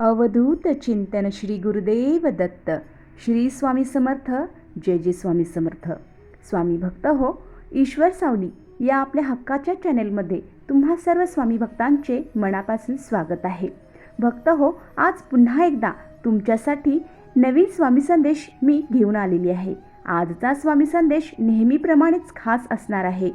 अवधूत चिंतन श्री गुरुदेव दत्त. श्री स्वामी समर्थ. जय जय स्वामी समर्थ. स्वामी भक्त हो ईश्वर सावली या आपल्या हक्काच्या चॅनेलमध्ये तुम्हा सर्व स्वामी भक्तांचे मनापासून स्वागत आहे. भक्त हो आज पुन्हा एकदा तुमच्यासाठी नवीन स्वामी संदेश मी घेऊन आलेली आहे. आजचा स्वामी संदेश नेहमीप्रमाणेच खास असणार आहे.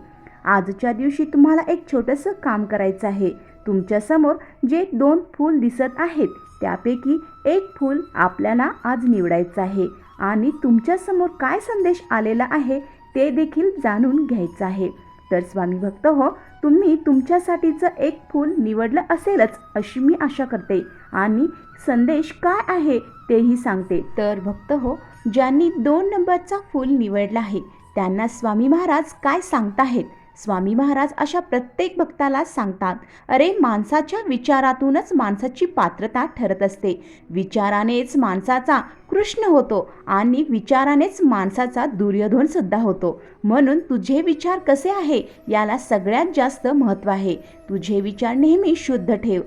आजच्या दिवशी तुम्हाला एक छोटंसं काम करायचं आहे. तुमच्यासमोर जे दोन फूल दिसत आहेत त्यापैकी एक फूल आपल्याला आज निवडायचं आहे. आणि तुमच्यासमोर काय संदेश आलेला आहे ते देखील जाणून घ्यायचं आहे. तर स्वामी भक्त हो तुम्ही तुमच्यासाठीचं एक फूल निवडलं असेलच अशी मी आशा करते. आणि संदेश काय आहे तेही सांगते. तर भक्त हो ज्यांनी दोन नंबरचा फूल निवडला आहे त्यांना स्वामी महाराज काय सांगताहेत? स्वामी महाराज अशा प्रत्येक भक्ताला सांगतात अरे माणसाच्या विचारातूनच माणसाची पात्रता ठरत असते. विचारानेच माणसाचा कृष्ण होतो आणि विचारानेच माणसाचा दुर्योधन सुद्धा होतो. म्हणून तुझे विचार कसे आहे याला सगळ्यात जास्त महत्त्व आहे. तुझे विचार नेहमी शुद्ध ठेव.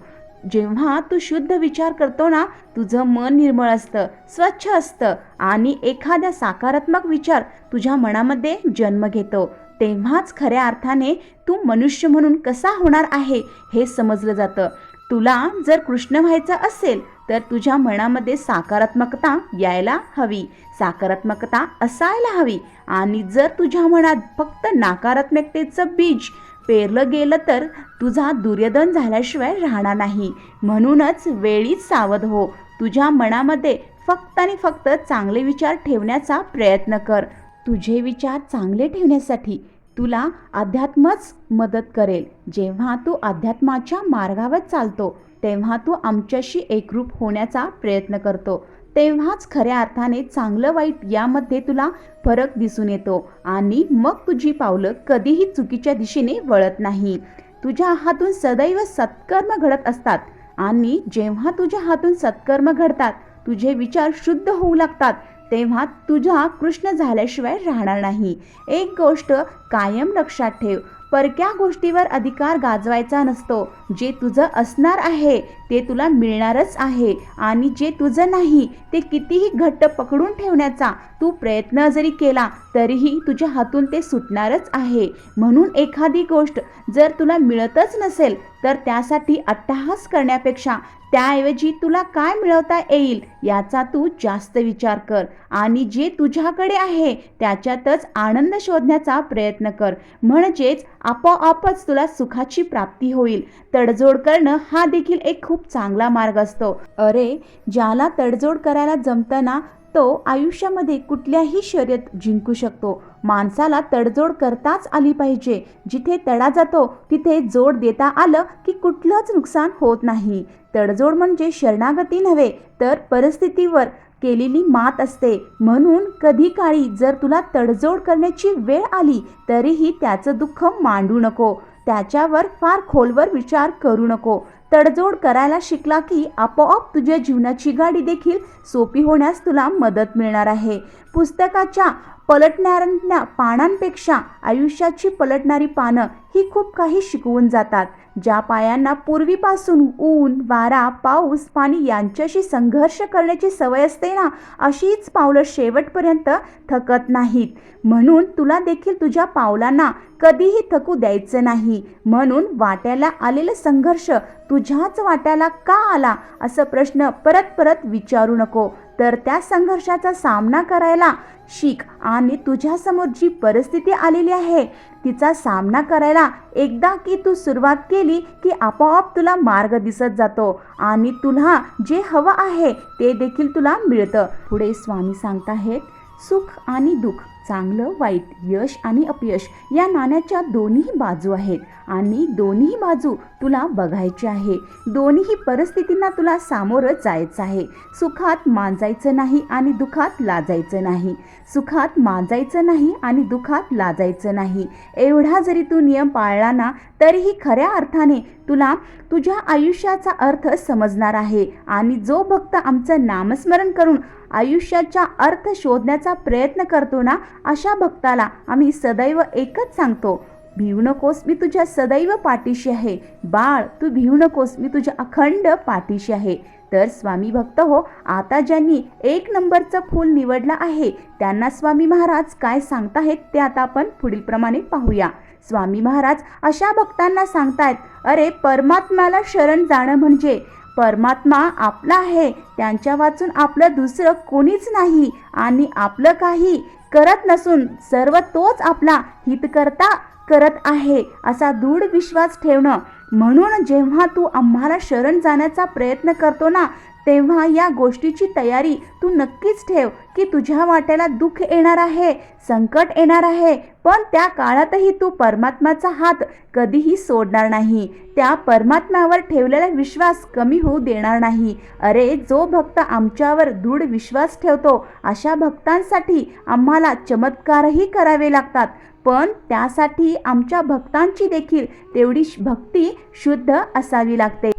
जेव्हा तू शुद्ध विचार करतो ना तुझं मन निर्मळ असतं स्वच्छ असतं आणि एखाद्या सकारात्मक विचार तुझ्या मनामध्ये जन्म घेतो. तेव्हाच खऱ्या अर्थाने तू मनुष्य म्हणून कसा होणार आहे हे समजलं जातं. तुला जर कृष्ण व्हायचं असेल तर तुझ्या मनामध्ये सकारात्मकता यायला हवी. सकारात्मकता असायला हवी. आणि जर तुझ्या मनात फक्त नकारात्मकतेचं बीज पेरलं गेलं तर तुझा दुर्योधन झाल्याशिवाय राहणार नाही. म्हणूनच वेळीच सावध हो. तुझ्या मनामध्ये फक्त आणि फक्त चांगले विचार ठेवण्याचा प्रयत्न कर. तुझे विचार चांगले ठेवण्यासाठी तुला अध्यात्मच मदत करेल. जेव्हा तू अध्यात्माच्या मार्गावर चालतो तेव्हा तू आमच्याशी एकरूप होण्याचा प्रयत्न करतो. तेव्हाच खऱ्या अर्थाने चांगलं वाईट यामध्ये तुला फरक दिसून येतो आणि मग तुझी पावलं कधीही चुकीच्या दिशेने वळत नाही. तुझ्या हातून सदैव सत्कर्म घडत असतात आणि जेव्हा तुझ्या हातून सत्कर्म घडतात तुझे विचार शुद्ध होऊ लागतात. तेव्हा तुझा कृष्ण झाल्याशिवाय राहणार नाही. एक गोष्ट कायम लक्षात ठेव. परक्या गोष्टीवर अधिकार गाजवायचा नसतो. जे तुझं असणार आहे ते तुला मिळणारच आहे आणि जे तुझं नाही ते कितीही घट्ट पकडून ठेवण्याचा तू प्रयत्न जरी केला तरीही तुझ्या हातून ते सुटणारच आहे. म्हणून एखादी गोष्ट जर तुला मिळतच नसेल तर त्यासाठी अट्टहास करण्यापेक्षा त्याऐवजी तुला काय मिळवता येईल याचा तू जास्त विचार कर. आणि जे तुझ्याकडे आहे त्याच्यातच आनंद शोधण्याचा प्रयत्न कर. म्हणजेच आपोआपच तुला सुखाची प्राप्ती होईल. तडजोड करणं हा देखील एक खूप चांगला मार्ग असतो. अरे ज्याला तडजोड करायला जमतं ना तो आयुष्यामध्ये कुठल्याही शर्यत जिंकू शकतो. माणसाला तडजोड करताच आली पाहिजे. जिथे तडा जातो तिथे जोड देता आलं की कुठलंच नुकसान होत नाही. तडजोड म्हणजे शरणागती नव्हे तर परिस्थितीवर केलेली मात असते. म्हणून कधी काळी जर तुला तडजोड करण्याची वेळ आली तरीही त्याचं दुःख मांडू नको. त्याच्यावर फार खोलवर विचार करू नको. तडजोड करायला शिकला की आपोआप तुझ्या जीवनाची गाडी देखील सोपी होण्यास तुला मदत मिळणार आहे. पुस्तकाच्या पलटणाऱ्या पानांपेक्षा आयुष्याची पलटणारी पानं ही खूप काही शिकवून जातात. ज्या पायांना पूर्वीपासून ऊन वारा पाऊस पाणी यांच्याशी संघर्ष करण्याची सवय असते ना अशीच पावलं शेवटपर्यंत थकत नाहीत. म्हणून तुला देखील तुझ्या पावलांना कधीही थकू द्यायचं नाही. म्हणून वाट्याला आलेला संघर्ष तुझ्याच वाट्याला का आला असं प्रश्न परत परत विचारू नको. तर त्या संघर्षाचा सामना करायला शिक आणि तुझ्यासमोर जी परिस्थिती आलेली आहे तिचा सामना करायला एकदा की तू सुरुवात केली की आपोआप तुला मार्ग दिसत जातो आणि तुला जे हवं आहे ते देखील तुला मिळतं. पुढे स्वामी सांगत आहेत सुख आणि दुःख चांगलं वाईट यश आणि अपयश या नाण्याच्या दोन्ही बाजू आहेत. आणि दोन्ही बाजू तुला बघायची आहे. दोन्ही परिस्थितींना तुला सामोरं जायचं आहे. सुखात मांजायचं नाही आणि दुःखात लाजायचं नाही. सुखात मांजायचं नाही आणि दुःखात लाजायचं नाही. एवढा जरी तू नियम पाळला ना तरीही खऱ्या अर्थाने तुला तुझ्या आयुष्याचा अर्थ समजणार आहे आणि जो भक्त आमचं नामस्मरण करून आयुष्याचा अर्थ शोधण्याचा प्रयत्न करतो ना अशा भक्ताला आम्ही सदैव एकच सांगतो भिवू नकोस मी तुझ्या सदैव पाठीशी आहे. बाळ तू भिवू नकोस मी तुझ्या अखंड पाठीशी आहे. तर स्वामी भक्त हो आता ज्यांनी एक नंबरचं फूल निवडलं आहे त्यांना स्वामी महाराज काय सांगताहेत ते आता आपण पुढील प्रमाणे पाहूया. स्वामी महाराज अशा भक्तांना सांगतायत अरे परमात्म्याला शरण जाणं म्हणजे परमात्मा आपला आहे त्यांच्या वाचून आपलं दुसरं कोणीच नाही आणि आपलं काही करत नसून सर्व तोच आपला हितकर्ता करत आहे असा दृढ विश्वास ठेवणं म्हणून जेव्हा तू आम्हाला शरण जाण्याचा प्रयत्न करतो ना तेव्हा या गोष्टीची तयारी तू नक्कीच ठेव की तुझ्या वाट्याला दुःख येणार आहे संकट येणार आहे पण त्या काळातही तू परमात्माचा हात कधीही सोडणार नाही. त्या परमात्म्यावर ठेवलेला विश्वास कमी होऊ देणार नाही. अरे जो भक्त आमच्यावर दृढ विश्वास ठेवतो अशा भक्तांसाठी आम्हाला चमत्कारही करावे लागतात. पण त्यासाठी आमच्या भक्तांची देखील तेवढी भक्ती शुद्ध असावी लागते.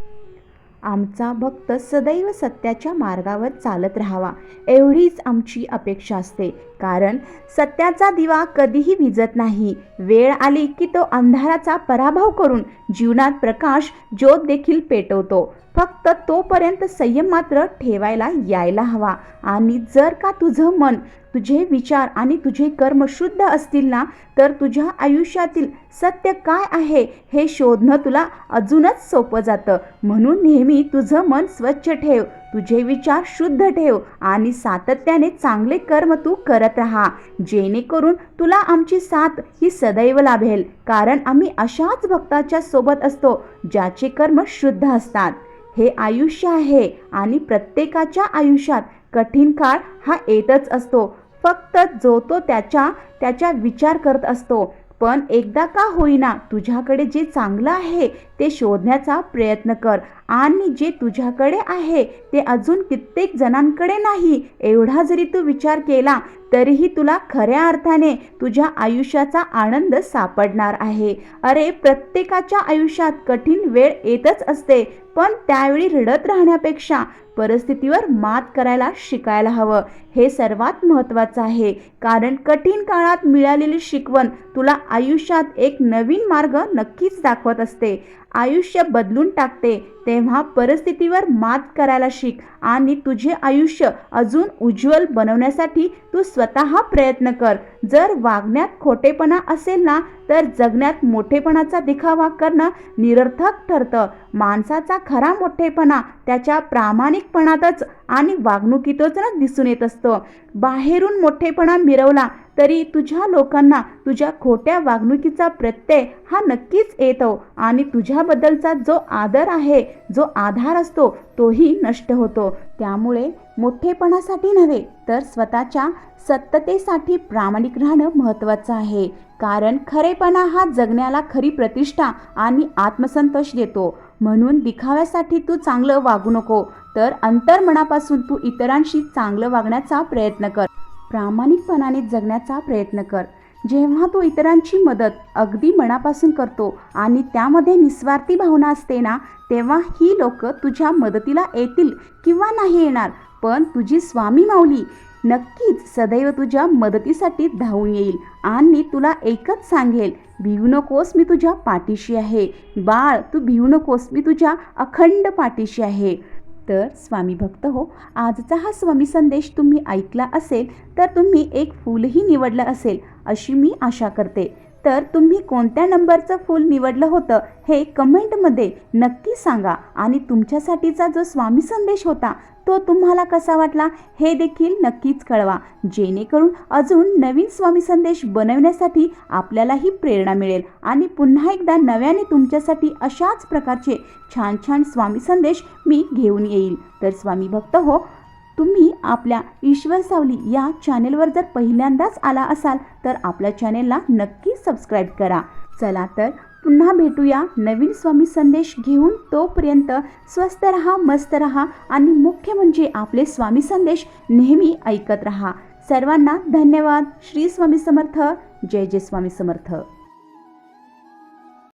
आमचा भक्त सदैव सत्याच्या मार्गावर चालत राहावा एवढीच आमची अपेक्षा असते. कारण सत्याचा दिवा कधीही विजत नाही. वेळ आली की तो अंधाराचा पराभव करून जीवनात प्रकाश ज्योत देखील पेटवतो. फक्त तोपर्यंत संयम मात्र ठेवायला यायला हवा. आणि जर का तुझं मन तुझे विचार आणि तुझे कर्म शुद्ध असतील ना तर तुझ्या आयुष्यातील सत्य काय आहे हे शोधणं तुला अजूनच सोपं जातं. म्हणून नेहमी तुझं मन स्वच्छ ठेव तुझे विचार शुद्ध ठेव आणि सातत्याने चांगले कर्म तू करत राहा. जेणेकरून तुला आमची साथ ही सदैव लाभेल कारण आम्ही अशाच भक्ताच्या सोबत असतो ज्याचे कर्म शुद्ध असतात. हे आयुष्य आहे आणि प्रत्येकाच्या आयुष्यात कठीण काळ हा येतच असतो. फक्त जो तो त्याच्या त्याच्या विचार करत असतो. पण एकदा का होईना तुझ्याकडे जे चांगलं आहे ते शोधण्याचा प्रयत्न कर. आणि जे तुझ्याकडे आहे ते अजून कित्येक जणांकडे नाही. एवढा जरी तू विचार केला तरीही तुला खऱ्या अर्थाने तुझ्या आयुष्याचा आनंद सापडणार आहे. अरे प्रत्येकाच्या आयुष्यात कठीण वेळ येतच असते पण त्यावेळी रडत राहण्यापेक्षा परिस्थितीवर मात करायला शिकायला हवं. हे सर्वात महत्त्वाचं आहे. कारण कठीण काळात मिळालेली शिकवण तुला आयुष्यात एक नवीन मार्ग नक्कीच दाखवत असते. आयुष्य बदलून टाकते तेव्हा परिस्थितीवर मात करायला शिक आणि तुझे आयुष्य अजून उज्ज्वल बनवण्यासाठी तू स्वतः प्रयत्न कर. जर वागण्यात खोटेपणा असेल ना तर जगण्यात मोठेपणाचा दिखावा करणं निरर्थक ठरतं. माणसाचा खरा मोठेपणा त्याच्या प्रामाणिकपणातच आणि वागणुकीतच दिसून येत असतं. बाहेरून मोठेपणा मिरवला तरी तुझ्या लोकांना तुझ्या खोट्या वागणुकीचा प्रत्यय हा नक्कीच येतो आणि तुझ्याबद्दलचा जो आदर आहे जो आधार असतो तोही नष्ट होतो. त्यामुळे मोठेपणासाठी नव्हे तर स्वतःच्या सत्ततेसाठी प्रामाणिक राहणं महत्त्वाचं आहे. कारण खरेपणा हा जगण्याला खरी प्रतिष्ठा आणि आत्मसंतोष देतो. म्हणून दिखाव्यासाठी तू चांगलं वागू नको तर अंतर्मनापासून तू इतरांशी चांगलं वागण्याचा प्रयत्न कर. प्रामाणिकपणाने जगण्याचा प्रयत्न कर. जेव्हा तू इतरांची मदत अगदी मनापासून करतो आणि त्यामध्ये निस्वार्थी भावना असते ना तेव्हा ही लोक तुझ्या मदतीला येतील किंवा नाही येणार पण तुझी स्वामी माऊली नक्कीच सदैव तुझ्या मदतीसाठी धावून येईल. आणि तुला एकच सांगेल भिवू नकोस मी तुझ्या पाठीशी आहे. बाळ तू भिवू नकोस मी तुझ्या अखंड पाठीशी आहे. तर स्वामी भक्त हो आजचा हा स्वामी संदेश तुम्ही ऐकला असेल तर तुम्ही एक फूलही निवडलं असेल अशी मी आशा करते. तर तुम्ही कोणत्या नंबरचं फूल निवडलं होतं हे कमेंटमध्ये नक्की सांगा. आणि तुमच्यासाठीचा जो स्वामी संदेश होता तो तुम्हाला कसा वाटला हे देखील नक्कीच कळवा. जेणेकरून अजून नवीन स्वामी संदेश बनवण्यासाठी आपल्यालाही प्रेरणा मिळेल. आणि पुन्हा एकदा नव्याने तुमच्यासाठी अशाच प्रकारचे छान छान स्वामी संदेश मी घेऊन येईल. तर स्वामी भक्त हो तुम्ही आपल्या ईश्वर सावली या चॅनेलवर जर पहिल्यांदाच आला असाल तर आपल्या चॅनेलला नक्की सबस्क्राईब करा. चला तर पुन्हा भेटूया नवीन स्वामी संदेश घेऊन. तोपर्यंत स्वस्त रहा मस्त रहा आणि मुख्य म्हणजे आपले स्वामी संदेश नेहमी ऐकत रहा. सर्वांना धन्यवाद. श्री स्वामी समर्थ. जय जय स्वामी समर्थ.